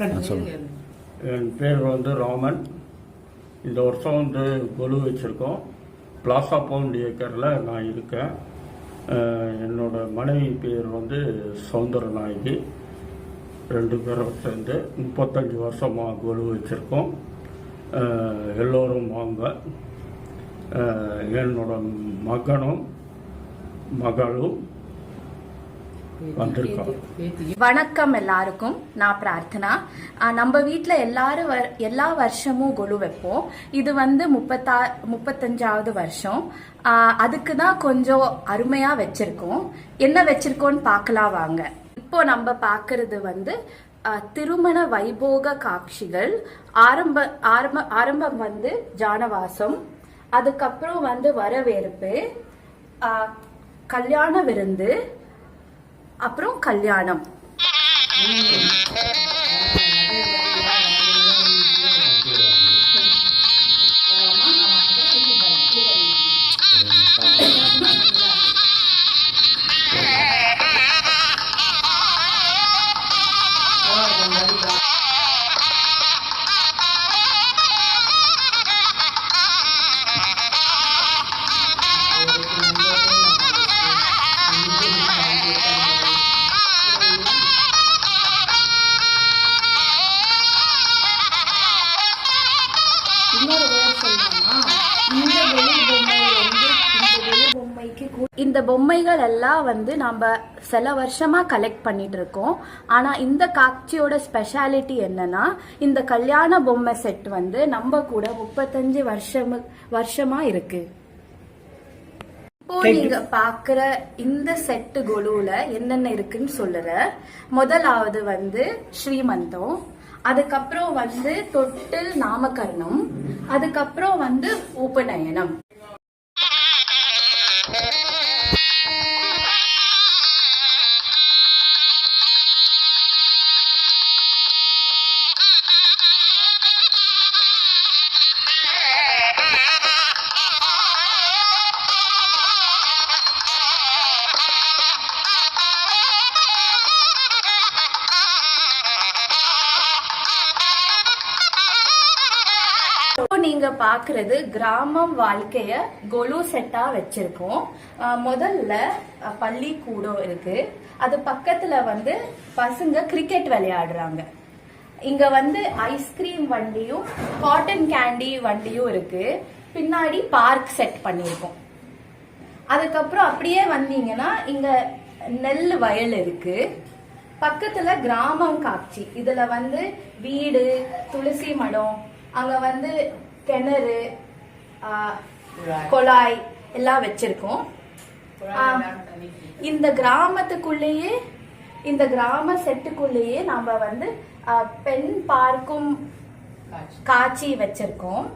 என் பேர் வந்து ராமன். இந்த வருஷம் வந்து கொலு வச்சுருக்கோம். பிளாசா பவுண்ட் ஏக்கரில் நான் இருக்கேன். என்னோட மனைவி பேர் வந்து சௌந்தர நாயகி ரெண்டு பேரும் சேர்ந்து முப்பத்தஞ்சு வருஷமாக கொலு வச்சுருக்கோம். எல்லோரும் வாங்க. என்னோட மகனும் மகளும் வந்திருக்கோம். வணக்கம் எல்லாருக்கும். நான் பிரார்த்தனா. நம்ம வீட்டில் எல்லாரும் எல்லா வருஷமும் கொலு வைப்போம். இது வந்து முப்பத்தா முப்பத்தஞ்சாவது வருஷம். அதுக்கு தான் கொஞ்சம் அருமையா வச்சிருக்கோம். என்ன வச்சிருக்கோம்னு பார்க்கலாம் வாங்க. இப்போ நம்ம பார்க்கறது வந்து திருமண வைபோக காட்சிகள். ஆரம்ப ஆரம்ப ஆரம்பம் வந்து ஜானவாசம். அதுக்கப்புறம் வந்து வரவேற்பு. ஆஹ் கல்யாண விருந்து. அப்புறம் கல்யாணம். இந்த பொம்மைகள் எல்லாம் வந்து நம்ம சில வருஷமா கலெக்ட் பண்ணிட்டு இருக்கோம் ஆனா இந்த காட்சியோட ஸ்பெஷாலிட்டி என்னன்னா இந்த கல்யாண பொம்மை செட் வந்து நம்ம கூட முப்பத்தஞ்சு வருஷம் வருஷமா இருக்கு. இப்போ நீங்க பாக்குற இந்த செட்டு கொலுல என்னென்ன இருக்குன்னு சொல்லுற. முதலாவது வந்து ஸ்ரீமந்தம். அதுக்கப்புறம் வந்து தொட்டில் நாமகரணம் அதுக்கப்புறம் வந்து உபநயனம். இப்போ பாக்குறது கிராமம் வாழ்க்கைய கொலு செட்டா வச்சிருக்கோம். முதல்ல பள்ளிக்கூடம் இருக்கு. அது பக்கத்துல வந்து பசங்க கிரிக்கெட் விளையாடுறாங்க. இங்க வந்து ஐஸ்கிரீம் வண்டியும் காட்டன் கேண்டி வண்டியும் இருக்கு. பின்னாடி பார்க் செட் பண்ணியிருக்கோம் அதுக்கப்புறம் அப்படியே வந்தீங்கன்னா இங்க நெல் வயல் இருக்கு. பக்கத்துல கிராமம் காட்சி. இதுல வந்து வீடு துளசி மடம் அங்க வந்து கிணறு குழாய். எல்லாம் வச்சிருக்கோம். இந்த கிராமத்துக்குள்ளேயே இந்த கிராம செட்டுக்குள்ளேயே நாம வந்து பெண் பார்க்கும் காட்சி. வச்சிருக்கோம்.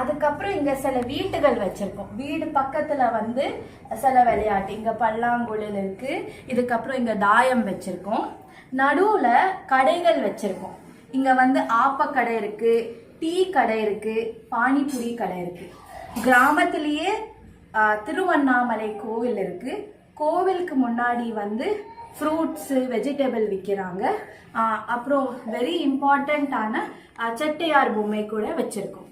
அதுக்கப்புறம் இங்க சில வீட்டுகள் வச்சிருக்கோம். வீடு பக்கத்துல வந்து சில விளையாட்டு இங்க பல்லாங்குழல் இருக்கு. இதுக்கப்புறம் இங்க தாயம் வச்சிருக்கோம். நடுவுல கடைகள் வச்சிருக்கோம். இங்க வந்து ஆப்பக்கடை இருக்கு. டீ கடை இருக்கு பானிபூரி கடை இருக்கு. கிராமத்திலேயே திருவண்ணாமலை கோவில் இருக்கு. கோவிலுக்கு முன்னாடி வந்து ஃப்ரூட்ஸு வெஜிடபிள் விற்கிறாங்க அப்புறம் வெரி இம்பார்ட்டண்ட்டான செட்டையார் பொம்மை கூட வச்சுருக்கோம்.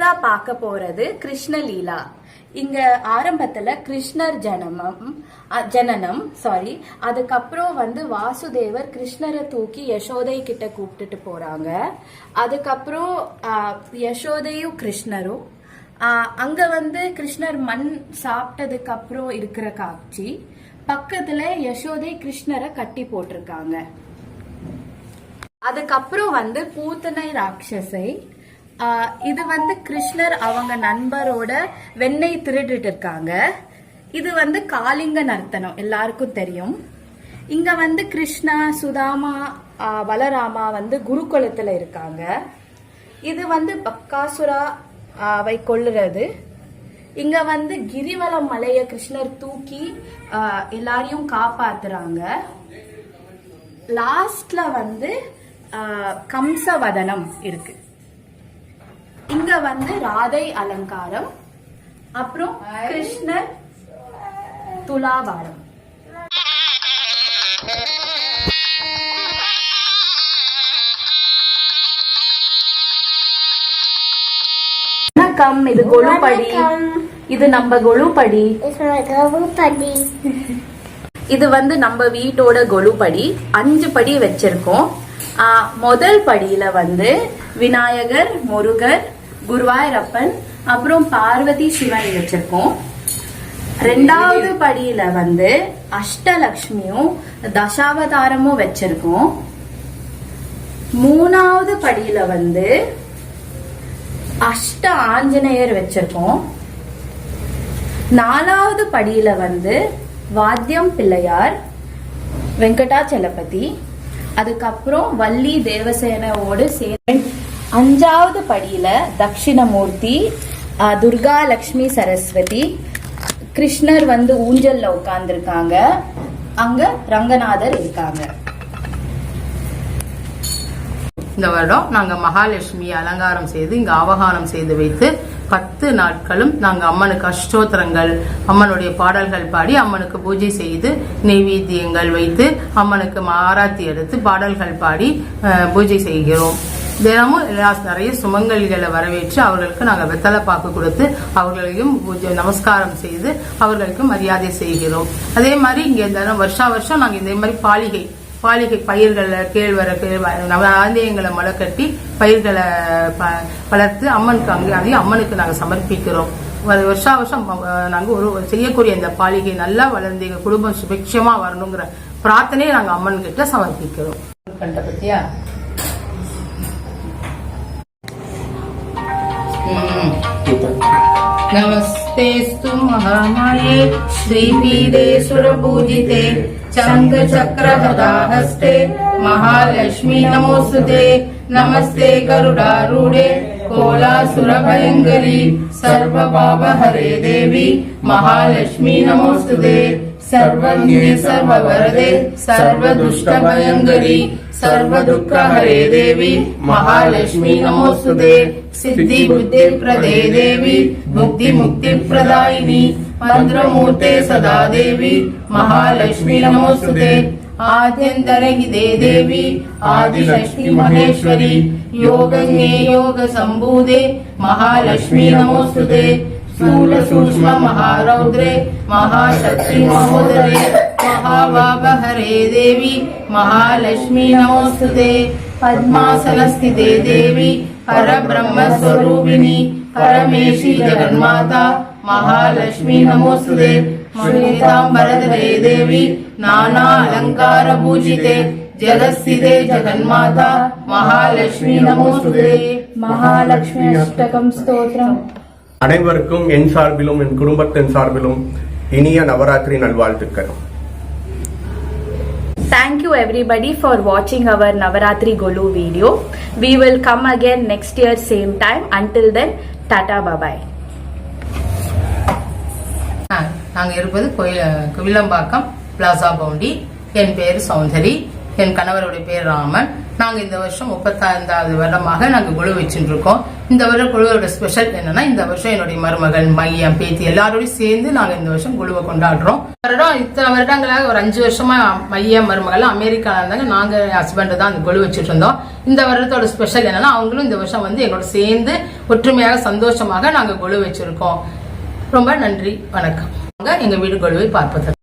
அடுத்ததா பார்க்க போறது கிருஷ்ணலீலா. இங்க ஆரம்பத்துல கிருஷ்ணர் ஜனமம் ஜனனம் சாரி அதுக்கப்புறம் வந்து வாசுதேவர் கிருஷ்ணரை தூக்கி யசோதை கிட்ட கூப்பிட்டுட்டு போறாங்க. அதுக்கப்புறம் யசோதையும் கிருஷ்ணரும். அங்க வந்து கிருஷ்ணர் மண் சாப்பிட்டதுக்கு அப்புறம் இருக்கிற காட்சி. பக்கத்துல யசோதை கிருஷ்ணரை கட்டி போட்டிருக்காங்க. அதுக்கப்புறம் வந்து பூத்தனை ராட்சசை இது வந்து கிருஷ்ணர் அவங்க நண்பரோட வெண்ணெய் திருடிட்டு இருக்காங்க இது வந்து காளிங்க நர்த்தனம் எல்லாருக்கும் தெரியும். இங்க வந்து கிருஷ்ணா சுதாமா பலராமா வந்து குருகுலத்துல இருக்காங்க. இது வந்து பக்காசுரா வை கொள்ளுறது இங்க வந்து கிரிவலம் மலைய கிருஷ்ணர் தூக்கி எல்லாரையும் காப்பாத்துறாங்க. லாஸ்ட்ல வந்து கம்சவதனம் இருக்கு. வந்து ராதை அலங்காரம் அப்புறம் கிருஷ்ணர் துலாபாரம் வணக்கம் இது கொலுபடி இது நம்ம கொலுபடி படி இது வந்து நம்ம வீட்டோட கொலுபடி அஞ்சு படி வச்சிருக்கோம். முதல் படியில வந்து விநாயகர் முருகர் குருவாயூரப்பன் அப்புறம் பார்வதி சிவன் வச்சிருக்கோம். ரெண்டாவது படியில வந்து அஷ்டலக்ஷ்மியும் தசாவதாரமும் வச்சிருக்கோம். மூணாவது படியில வந்து அஷ்ட ஆஞ்சநேயர் வச்சிருக்கோம். நாலாவது படியில வந்து வாத்தியம் பிள்ளையார் வெங்கடாச்சலபதி அதுக்கப்புறம் வள்ளி தேவசேனாவோடு சேர்ந்து அஞ்சாவது படியில தட்சிணமூர்த்தி துர்கா லக்ஷ்மி சரஸ்வதி கிருஷ்ணர் வந்து ஊஞ்சல்ல உட்கார்ந்துருக்காங்க. அங்க ரங்கநாதர் இருக்காங்க. இந்த வருடம் நாங்க மகாலட்சுமி அலங்காரம் செய்து இங்க அவகானம் செய்து வைத்து பத்து நாட்களும் நாங்க அம்மனுக்கு அஷ்டோத்திரங்கள் அம்மனுடைய பாடல்கள் பாடி அம்மனுக்கு பூஜை செய்து நெய்வேத்தியங்கள் வைத்து அம்மனுக்கு ஆராத்தி எடுத்து பாடல்கள் பாடி பூஜை செய்கிறோம். தினமும் எல்லா நிறைய சுமங்கலிகளை வரவேற்று அவர்களுக்கு நாங்கள் வெத்தலை பாக்கு கொடுத்து அவர்களையும் பூஜை நமஸ்காரம் செய்து அவர்களுக்கு மரியாதை செய்கிறோம். அதே மாதிரி இங்கே தினம் வருஷா வருஷம் நாங்கள் இதே மாதிரி பாலிகை பாலிகை பயிர்களை கேழ்வரகு ஆந்தயங்களை முளை கட்டி பயிர்களை ப- வளர்த்து அம்மனுக்கு அங்கே அதையும் அம்மனுக்கு நாங்கள் சமர்ப்பிக்கிறோம். வருஷா வருஷம் நாங்கள் ஒரு செய்யக்கூடிய இந்த பாலிகை நல்லா வளர்ந்து எங்கள் குடும்பம் சுபிக்ஷமா வரணுங்கிற பிரார்த்தனையை நாங்கள் அம்மன் கிட்ட சமர்ப்பிக்கிறோம். கண்ட பத்தியா? ம். नमस्तेऽस्तु महामाये श्रीपीडे सुरपूजिते चङ्खचक्रगदाहस्ते महालक्ष्मी नमोऽस्तुते नमस्ते गरुडारूढे कोलासुरभयङ्करी सर्वपापहरे देवी महालक्ष्मी नमोऽस्तुते सर्वज्ञे सर्ववरदे सर्वदुष्टभयङ्करी सर्वदुःखहरे देवी महालक्ष्मी नमोऽस्तुते सिद्धि बुद्धिप्रदे देवी मुक्ति मुक्तिप्रदायिनी मन्त्रमूर्ते सदा देवी महालक्ष्मी नमोऽस्तुते आद्यन्तरहिते देवी आदिलक्ष्मी महेश्वरी योगज्ञे योगसम्भूते महालक्ष्मी नमोऽस्तुते स्थूल स्थूल सूक्ष्म महारौद्रे महाशक्ति महोदरे महाशक्तिमहोदरे महावापहरे देवी, महालक्ष्मी नमोस्ते पद्मासन स्थिते देवी हर ब्रह्म स्वरूपिणी परमेशी जगन्माता, महालक्ष्मी नमोऽस्तुते। श्रीतांबरधरे देवी नाना अलंकार पूजिते जगस्थिते जगन्माता, महालक्ष्मी नमोऽस्तुते। महालक्ष्मी अष्टकं स्तोत्रम्। அனைவருக்கும் என் சார்பிலும் என் குடும்பத்தின் சார்பிலும் இனிய நவராத்திரி நல்வாழ்த்துக்கள் Thank you everybody for watching our Navaratri Golu video. We will come again next year same time. Until then, Tata bye bye. ஆ, நாங்க இருப்பது கோயில் குவிலம்பாக்கம் பிளாசா பவுண்டி என் பேர் சௌந்தரி என் கணவருடைய பேர் ராமன் நாங்க இந்த வருஷம் முப்பத்தைந்தாவது வருடமாக நாங்க குழு வச்சுட்டு இருக்கோம் இந்த வருடம் குழுவோட ஸ்பெஷல் என்னன்னா இந்த வருஷம் என்னுடைய மருமகள் மையம் பேத்தி எல்லாரோடையும் சேர்ந்து நாங்க இந்த வருஷம் குழுவை கொண்டாடுறோம். வருடம் இத்தனை வருடங்களாக ஒரு அஞ்சு வருஷமா மைய மருமகள் அமெரிக்கால இருந்தாங்க. நாங்க ஹஸ்பண்ட் தான் அந்த குழு வச்சுட்டு இருந்தோம். இந்த வருடத்தோட ஸ்பெஷல் என்னன்னா அவங்களும் இந்த வருஷம் வந்து எங்களோட சேர்ந்து ஒற்றுமையாக சந்தோஷமாக நாங்க குழு வச்சிருக்கோம். ரொம்ப நன்றி வணக்கம். எங்க வீடு குழுவை பார்ப்பதற்கு.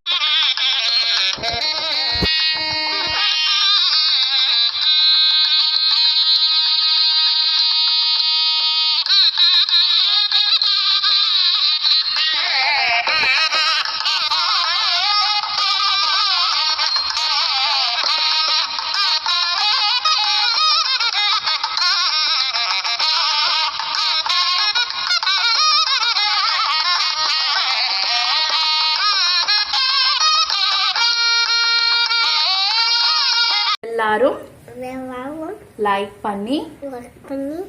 எல்லாரும் லைக் பண்ணி பண்ணி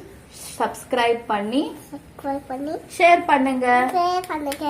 சப்ஸ்கிரைப் பண்ணி சப்ஸ்கிரைப் பண்ணி ஷேர் பண்ணுங்க. ஷேர் பண்ணுங்க.